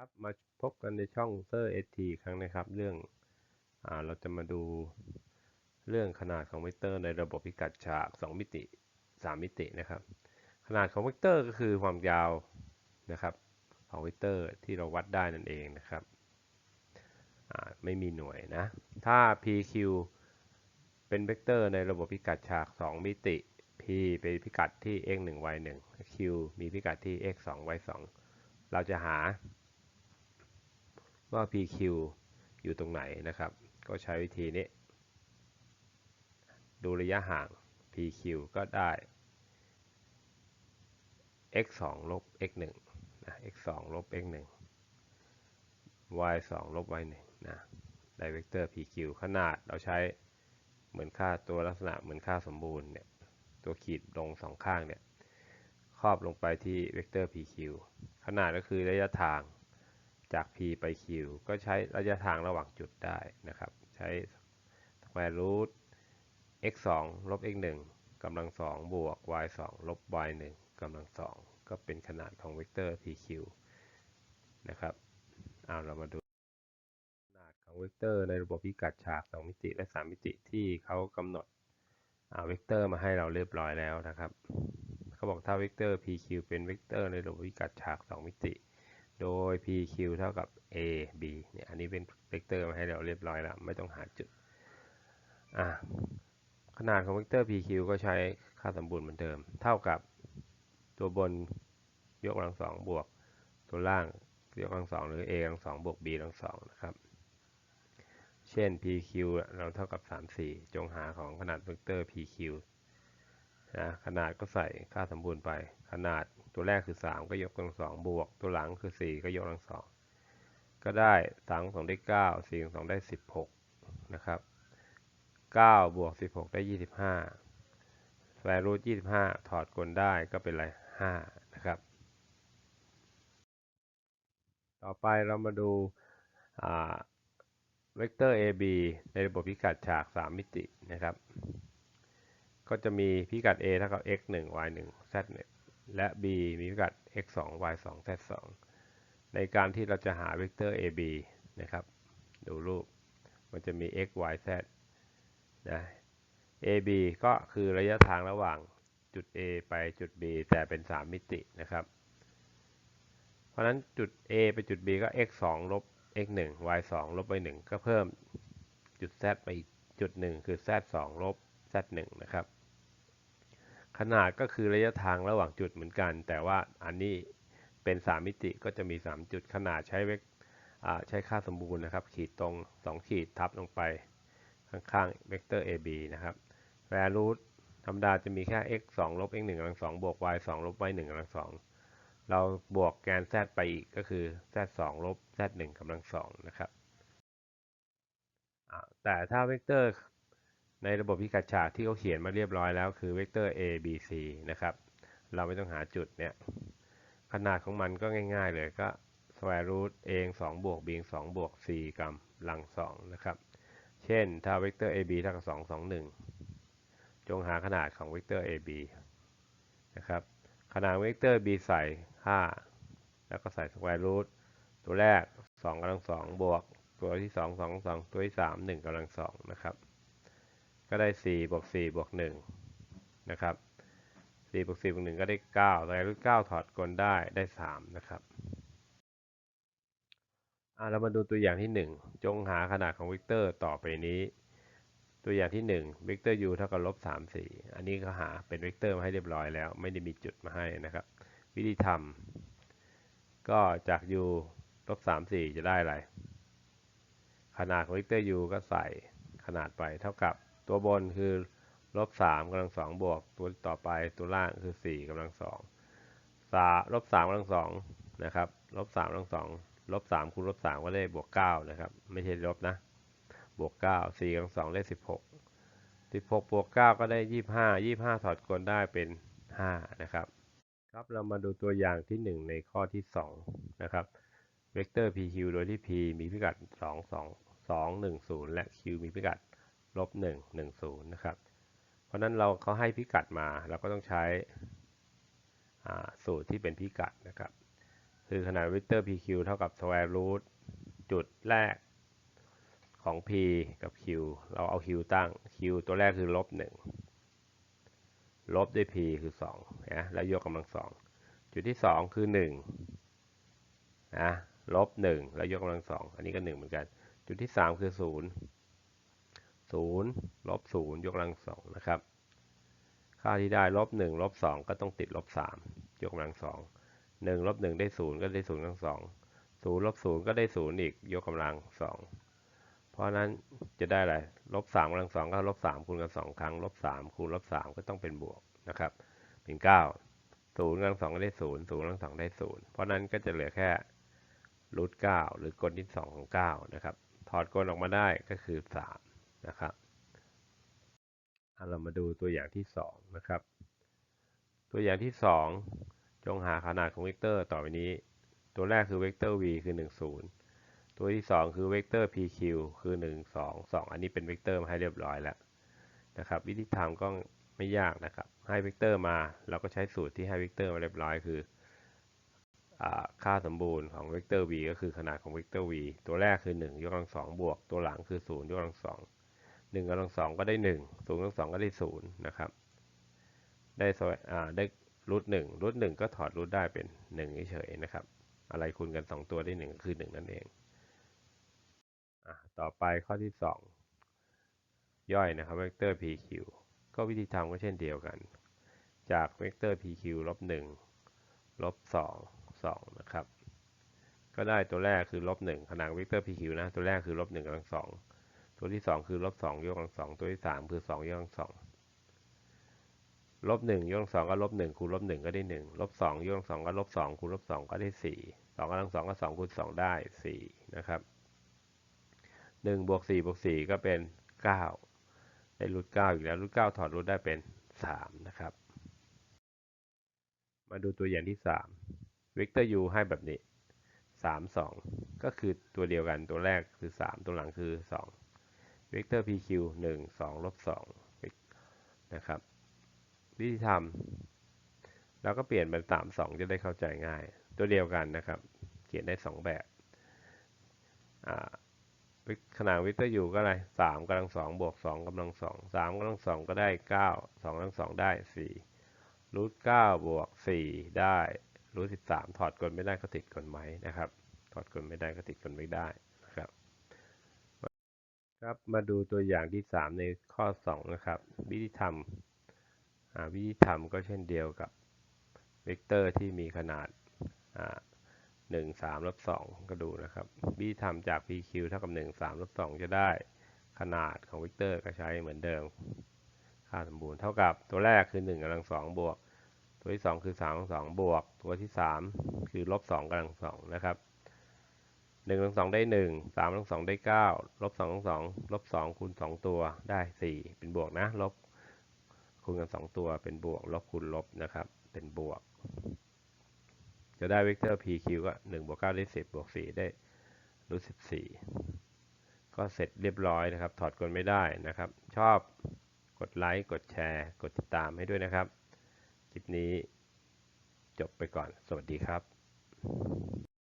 ครับมาพบกันในช่องเซอร์เอทีครั้งนะครับ เรื่องอ่าเราจะมาดูเรื่องขนาดของเวกเตอร์ในระบบพิกัดฉาก 2 มิติ 3 มิตินะครับ ขนาดของเวกเตอร์ก็คือความยาวนะครับของเวกเตอร์ที่เราวัดได้นั่นเองนะครับอ่าไม่มีหน่วยนะ ถ้า pq เป็นเวกเตอร์ในระบบพิกัดฉาก 2 มิติ p เป็นพิกัดที่ x 1 y 1 q มีพิกัดที่ x 2 y 2เราจะหา ว่า PQ อยู่ตรงไหนนะครับ ก็ใช้วิธีนี้ ดูระยะห่าง PQ ก็ได้ x 2ลบ x 1นะ x 2ลบ x 1 y 2ลบ y 1นะได้เวกเตอร์ PQ ขนาดเราใช้เหมือนค่าตัวลักษณะเหมือนค่าสมบูรณ์เนี่ยตัวขีดลงสองข้างเนี่ยครอบลงไปที่เวกเตอร์ PQ ขนาดก็คือระยะทาง จาก p ไป q ก็ใช้ระยะทางระหว่างจุดได้นะครับ ใช้ square root x 2ลบ x 1กำลัง 2 บวก y 2ลบ y 1กำลัง 2 ก็เป็นขนาดของเวกเตอร์ pq นะครับเอาเรามาดูขนาดของเวกเตอร์ในระบบพิกัดฉาก 2 มิติและ 3 มิติที่เขากำหนดเวกเตอร์มาให้เราเรียบร้อยแล้วนะครับ เขาบอกถ้าเวกเตอร์ pq เป็นเวกเตอร์ในระบบพิกัดฉาก 2 มิติ โดย PQ เท่ากับ A B เนี่ยอันนี้เป็นเวกเตอร์มาให้เราเรียบร้อยแล้ว ไม่ต้องหาจุดอ่าขนาดของเวกเตอร์ PQ ก็ใช้ค่าสมบูรณ์เหมือนเดิม เท่ากับตัวบนยกกำลังสองบวก ตัวล่างยกกำลังสองหรือ A กำลังสองบวก B กำลังสองนะครับ เช่น PQ เราเท่ากับ 3 4 จงหาของขนาดเวกเตอร์ PQ นะขนาดก็ใส่ค่าสมบูรณ์ไป ขนาดตัวแรกคือ 3 ก็ยกกำลังสองบวก ตัวหลังคือ 4 ก็ยกกำลังสองก็ได้3 2 ได้ 9 4 2 ได้ 16 นะครับ 9 บวก 16 ได้ 25แวรูท25 ถอดกลได้ก็เป็นไร5นะครับ ต่อไปเรามาดูเวกเตอร์ AB ในระบบพิกัดฉาก 3 มิตินะครับ ก็จะมีพิกัด a เท่ากับ x 1 y 1 z 1และ b มีพิกัด x 2 y 2 z 2ในการที่เราจะหาเวกเตอร์ ab นะครับ ดูรูป มันจะมี x y z นะ ab ก็คือระยะทางระหว่างจุด a ไปจุด b แต่เป็น 3 มิตินะครับ เพราะนั้นจุด a ไปจุด b ก็ x 2ลบ x 1 y 2ลบ y 1ก็เพิ่มจุด z ไปอีกจุดหนึ่งคือ z 2ลบ z 1 นะครับ ขนาดก็คือระยะทางระหว่างจุดเหมือนกัน แต่ว่าอันนี้เป็น 3 มิติก็จะมี 3 จุดขนาดใช้เวกใช้ค่าสมบูรณ์นะครับ ขีดตรง 2 ขีดทับลงไปข้างๆเวกเตอร์ AB นะครับแวรูทธรรมดาจะมีแค่ x 2ลบ x 1กำลัง2บวก y 2ลบ y 1กำลัง2เราบวกแกน z ไปอีกก็คือ z 2ลบ z 1กำลัง2นะครับแต่ถ้าเวกเตอร์ ในระบบพิกัดฉากที่เขาเขียนมาเรียบร้อยแล้วคือเวกเตอร์ a b c นะครับ เราไม่ต้องหาจุดเนี่ย ขนาดของมันก็ง่าย ๆ เลยก็ square root a 2บวก b 2บวก c กำลัง2นะครับ เช่นถ้าเวกเตอร์ ab เท่ากับ2 2 1 จงหาขนาดของเวกเตอร์ ab นะครับ ขนาดเวกเตอร์ b ใส่ 5 แล้วก็ใส่ square root ตัวแรก2กำลัง2บวก ตัวที่ 2 2 2 ตัวที่ 3 1กำลัง2นะครับ ก็ได้4บวก4บวก1นะครับ4บวก4บวก1ก็ได้9แต่รูท9ถอดกลได้ได้ 3 นะครับเรามาดูตัวอย่างที่ 1 จงหาขนาดของเวกเตอร์ต่อไปนี้ ตัวอย่างที่ 1 เวกเตอร์ u เท่ากับลบ3 4 อันนี้ก็หาเป็นเวกเตอร์มาให้เรียบร้อยแล้ว ไม่ได้มีจุดมาให้นะครับ วิธีทำก็จาก u ลบ3 4 จะได้อะไร ขนาดของเวกเตอร์ u ก็ใส่ขนาดไปเท่ากับ ตัวบนคือลบสามกำลังสองบวกตัวต่อไปตัวล่างคือสี่กำลังสองสาลบสามกำลังสองนะครับลบสามกำลังสองลบสามคูณลบสามก็ได้บวกเก้านะครับ ไม่ใช่ลบนะ บวกเก้าสี่กำลังสองได้สิบหกสิบหกบวกเก้าก็ได้ยี่ห้ายี่ห้าถอดกลได้เป็นห้านะครับ ครับเรามาดูตัวอย่างที่หนึ่งในข้อที่สองนะครับเวกเตอร์ pq โดยที่ p มีพิกัดสองสองสองหนึ่งศูนย์และ q มีพิกัด ลบหนึ่งหนึ่งศูนย์นะครับ เพราะนั้นเราเขาให้พิกัดมาเราก็ต้องใช้สูตรที่เป็นพิกัดนะครับ คือขนาดเวกเตอร์ pq เท่ากับ square root จุดแรกของ p กับ q เราเอา q ตั้ง q ตัวแรกคือลบหนึ่งลบด้วย p คือสองนะแล้วยกกำลังสองจุดที่สองคือหนึ่งนะลบหนึ่งแล้วยกกำลังสองอันนี้ก็หนึ่งเหมือนกัน จุดที่สามคือศู นย์ศูนย์ลบศูนย์ยกกำลังสองนะครับ ค่าที่ได้ลบหนึ่งลบสองก็ต้องติดลบสามยกกำลังสองหนึ่งลบหนึ่งได้ศูนย์ก็ได้ศูนย์ทั้งสองศูนย์ลบศูนย์ก็ได้ศูนย์อีกยกกำลังสองเพราะนั้นจะได้อะไรลบสามกำลังสองก็ลบสามคูณกันสองครั้งลบสามคูณลบสามก็ต้องเป็นบวกนะครับเป็นเก้าศูนย์กำลังสองก็ได้ศูนย์ศูนย์กำลังสองได้ศูนย์เพราะนั้นก็จะเหลือแค่รูทเก้าหรือกลที่สองของเก้านะครับถอดกลออกมาได้ก็คือสาม นะครับเรามาดูตัวอย่างที่สองนะครับ ตัวอย่างที่สองจงหาขนาดของเวกเตอร์ต่อไปนี้ ตัวแรกคือเวกเตอร์ v คือ 1 0 ตัวที่ 2 คือเวกเตอร์ pq คือ 1 2 2 อันนี้เป็นเวกเตอร์มาให้เรียบร้อยแล้วนะครับ วิธีทำก็ไม่ยากนะครับ ให้เวกเตอร์มาเราก็ใช้สูตรที่ให้เวกเตอร์มาเรียบร้อยคืออค่าสมบูรณ์ของเวกเตอร์ v ก็คือขนาดของเวกเตอร์ v ตัวแรกคือ 1 ยกกำลังสองบวก ตัวหลังคือ 0 ยกกำลังสอง 1กำลังสองก็ได้1 0กำลังสองก็ได้0นะครับ ได้ได้รูทหนึ่งรูทหนึ่งก็ถอดรูทได้เป็นหนึ่งเฉยๆนะครับ อะไรคูณกันสองตัวได้หนึ่งคือหนึ่งนั่นเองอต่อไปข้อที่สองย่อยนะครับเวกเตอร์ pq ก็วิธีทำก็เช่นเดียวกัน จากเวกเตอร์ pq ลบหนึ่งลบสองสองนะครับ ก็ได้ตัวแรกคือลบหนึ่งขนาดเวกเตอร์ pq นะ ตัวแรกคือลบหนึ่งกำลังสอง ตัวที่สองคือลบสองยกกำลังสองตัวที่สามคือสองยกกำลังสองลบหนึ่งยกสองก็ลบหนึ่งคูณลบหนึ่งก็ได้หนึ่งลบสองยกสองก็ลบสองคูณลบสองก็ได้สี่สองกำลังสองก็สองคูณสองได้สี่นะครับหนึ่งบวกสี่บวกสี่ก็เป็นเก้าได้รูทเก้าอีกแล้วรูทเก้าถอดรูทได้เป็นสามนะครับ มาดูตัวอย่างที่สามเวกเตอร์ u ให้แบบนี้สามสองก็คือตัวเดียวกันตัวแรกคือสามตัวหลังคือสอง เวกเตอร์ pq หนึ่งสองลบสองนะครับ วิธีทำเราก็เปลี่ยนเป็นสามสองจะได้เข้าใจง่าย ตัวเดียวกันนะครับ เขียนได้สองแบบขนาดเวกเตอร์อยู่ก็อะไรสามกำลังสองบวกสองกำลังสองสามกำลังสองก็ได้เก้าสองกำลังสองได้สี่รูทเก้าบวกสี่ได้รูทสิบสามถอดกลไม่ได้ก็ติดกลไหมนะครับ ถอดกลไม่ได้ก็ติดกลไม่ได้ ครับมาดูตัวอย่างที่สามในข้อสองนะครับ วิธีทำวิธีทำก็เช่นเดียวกับเวกเตอร์ที่มีขนาดหนึ่งสามลบสองก็ดูนะครับวิธีทำจาก pq เท่ากับหนึ่งสามลบสองจะได้ขนาดของเวกเตอร์ก็ใช้เหมือนเดิม ค่าสมบูรณ์เท่ากับตัวแรกคือ1กำลังสองบวก ตัวที่2คือ3กำลังสองบวก ตัวที่3คือลบ2กำลังสองนะครับ 1กำลังสองได้1 3กำลังสองได้9ลบ2กำลังสองลบ2คูณ2ตัวได้4เป็นบวกนะ ลบคูณกันสองตัวเป็นบวก ลบคูณลบนะครับ เป็นบวก จะได้เวกเตอร์ pq ก็1บวก9ได้10บวก4ได้รูท14ก็เสร็จเรียบร้อยนะครับ ถอดกลไม่ได้นะครับ ชอบกดไลค์กดแชร์ กดติดตามให้ด้วยนะครับ คลิปนี้จบไปก่อน สวัสดีครับ